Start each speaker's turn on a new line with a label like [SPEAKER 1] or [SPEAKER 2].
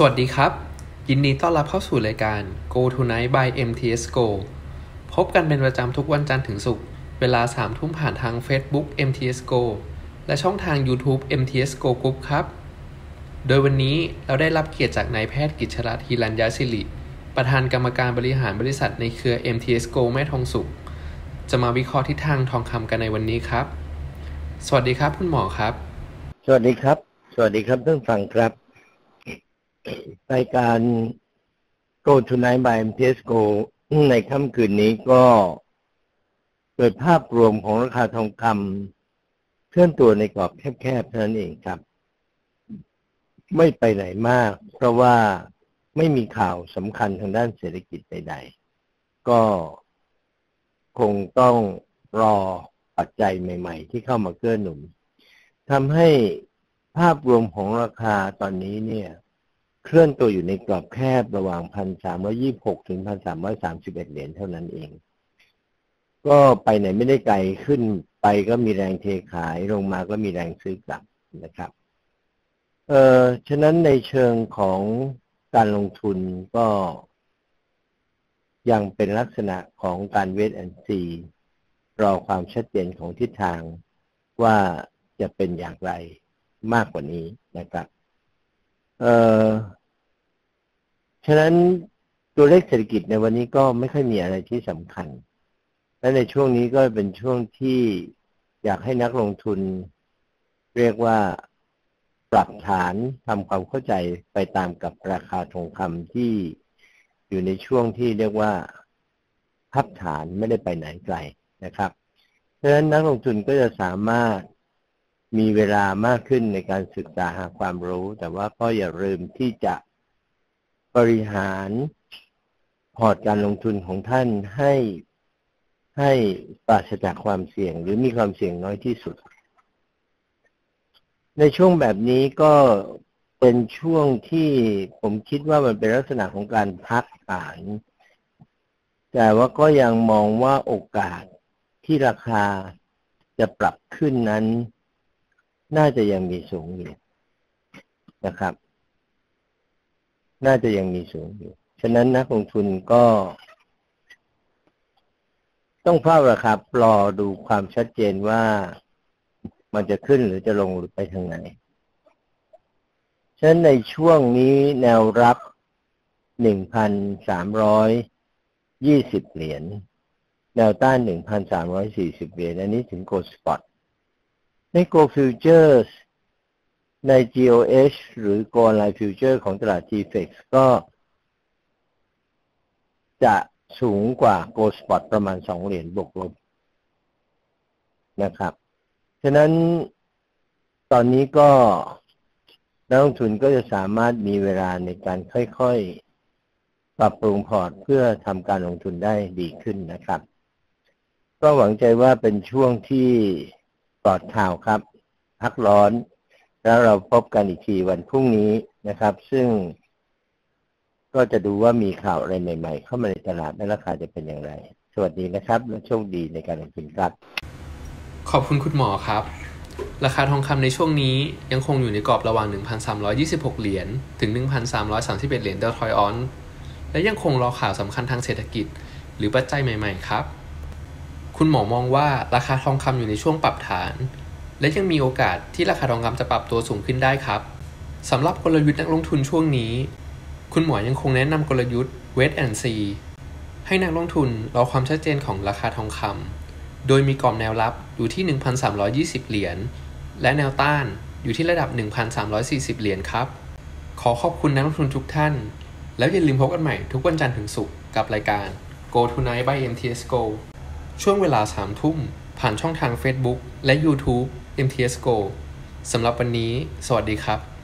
[SPEAKER 1] สวัสดีครับ ยินดีต้อนรับเข้าสู่รายการ Go Tonight by MTS Go พบกันเป็นประจำทุกวันจันทร์ถึงศุกร์เวลา3ทุ่มผ่านทาง Facebook MTS Go และช่องทาง YouTube MTS Go Group ครับ โดยวันนี้เราได้รับเกียรติจากนายแพทย์กิจรัตน์ฮิรัญยศิริ ประธานกรรมการบริหารบริษัทในเครือ MTS Go แม่ทองสุข จะมาวิเคราะห์ทิศทางทองคำกันในวันนี้ครับ สวัสดีครับคุณหมอครับ
[SPEAKER 2] สวัสดีครับ สวัสดีครับท่านฟังครับ รายการ Go Tonight by MTS Go ในค่ำคืนนี้ก็เปิดภาพรวมของราคาทองคำเคลื่อนตัวในกรอบแคบๆเท่านั้นเองครับ ไม่ไปไหนมาก เพราะว่าไม่มีข่าวสำคัญทางด้านเศรษฐกิจใดๆ ก็คงต้องรอปัจจัยใหม่ ๆ ที่เข้ามาเกื้อหนุนทำให้ภาพรวมของราคาตอนนี้เนี่ย เคลื่อนตัวอยู่ในกรอบแคบระหว่างพันสามยี่หกถึงพันสามร้อยสามสิบเอ็ดเหรียญเท่านั้นเอง ก็ไปไหนไม่ได้ไกลขึ้นไปก็มีแรงเทขายลงมาก็มีแรงซื้อกลับนะครับ เอ่อฉะนั้นในเชิงของการลงทุนก็ ยังเป็นลักษณะของการเวทแอนซีรอความชัดเจนของทิศทางว่าจะเป็นอย่างไรมากกว่านี้นะครับ เอ่อฉะนั้นตัวเลขเศรษฐกิจในวันนี้ก็ไม่ค่อยมีอะไรที่สำคัญ และในช่วงนี้ก็เป็นช่วงที่อยากให้นักลงทุน เรียกว่าปรับฐานทำความเข้าใจไปตามกับราคาทองคำที่อยู่ในช่วงที่เรียกว่าพับฐานไม่ได้ไปไหนไกลนะครับ เพราะฉะนั้นนักลงทุนก็จะสามารถ มีเวลามากขึ้นในการศึกษาหาความรู้ แต่ว่าก็อย่าลืมที่จะบริหารพอร์ตการลงทุนของท่านให้ให้ปราศจากความเสี่ยง หรือมีความเสี่ยงน้อยที่สุด ในช่วงแบบนี้ก็เป็นช่วงที่ผมคิดว่ามันเป็นลักษณะของการพักฐาน แต่ว่าก็ยังมองว่าโอกาสที่ราคาจะปรับขึ้นนั้น น่าจะยังมีสูงอยู่นะครับ น่าจะยังมีสูงอยู่ ฉะนั้นนักลงทุนก็ ต้องเฝ้าระครับ รอดูความชัดเจนว่ามันจะขึ้นหรือจะลงหรือไปทางไหน ฉะนั้นในช่วงนี้แนวรับหนึ่งพันสามร้อยยี่สิบเหรียญ แนวต้านหนึ่งพันสามร้อยสี่สิบเหรียญ อันนี้ถึง Go Spot ใน Go Futures ใน GOH หรือ Go Online Future ของตลาด GFX ก็จะสูงกว่า Go Spot ประมาณสองเหรียญบวกลบนะครับ ฉะนั้นตอนนี้ก็นักลงทุนก็จะสามารถมีเวลาในการค่อยๆ ปรับปรุงพอร์ตเพื่อทำการลงทุนได้ดีขึ้นนะครับ ก็หวังใจว่าเป็นช่วงที่ อดข่าวครับ พักร้อน แล้วเราพบกันอีกทีวันพรุ่งนี้นะครับ ซึ่งก็จะดูว่ามีข่าวอะไรใหม่ ๆ เข้ามาในตลาดและราคาจะเป็นอย่างไร สวัสดีนะครับ และโชคดีในการลงทุนครับ
[SPEAKER 1] ขอบคุณคุณหมอครับ ราคาทองคำในช่วงนี้ยังคงอยู่ในกรอบระหว่าง 1,326 เหรียญถึง 1,331 เหรียญเดลทอยออน และยังคงรอข่าวสำคัญทางเศรษฐกิจ หรือปัจจัยใหม่ ๆ ครับ คุณหมอมองว่าราคาทองคำอยู่ในช่วงปรับฐาน และยังมีโอกาสที่ราคาทองคำจะปรับตัวสูงขึ้นได้ครับสำหรับกลยุทธ์นักลงทุนช่วงนี้ คุณหมอยังคงแนะนำกลยุทธ์ Wait and See ให้นักลงทุนรอความชัดเจนของราคาทองคำโดยมีกรอบแนวรับอยู่ที่ 1,320 เหรียญและแนวต้านอยู่ที่ระดับ 1,340 เหรียญครับ ขอขอบคุณนักลงทุนทุกท่าน แล้วอย่าลืมพบกันใหม่ทุกวันจันทร์ถึงศุกร์กับรายการ Go Tonight by MTS Go ช่วงเวลา 3 ทุ่ม ผ่านช่องทาง Facebook และ YouTube MTS Go สำหรับวันนี้ สวัสดีครับ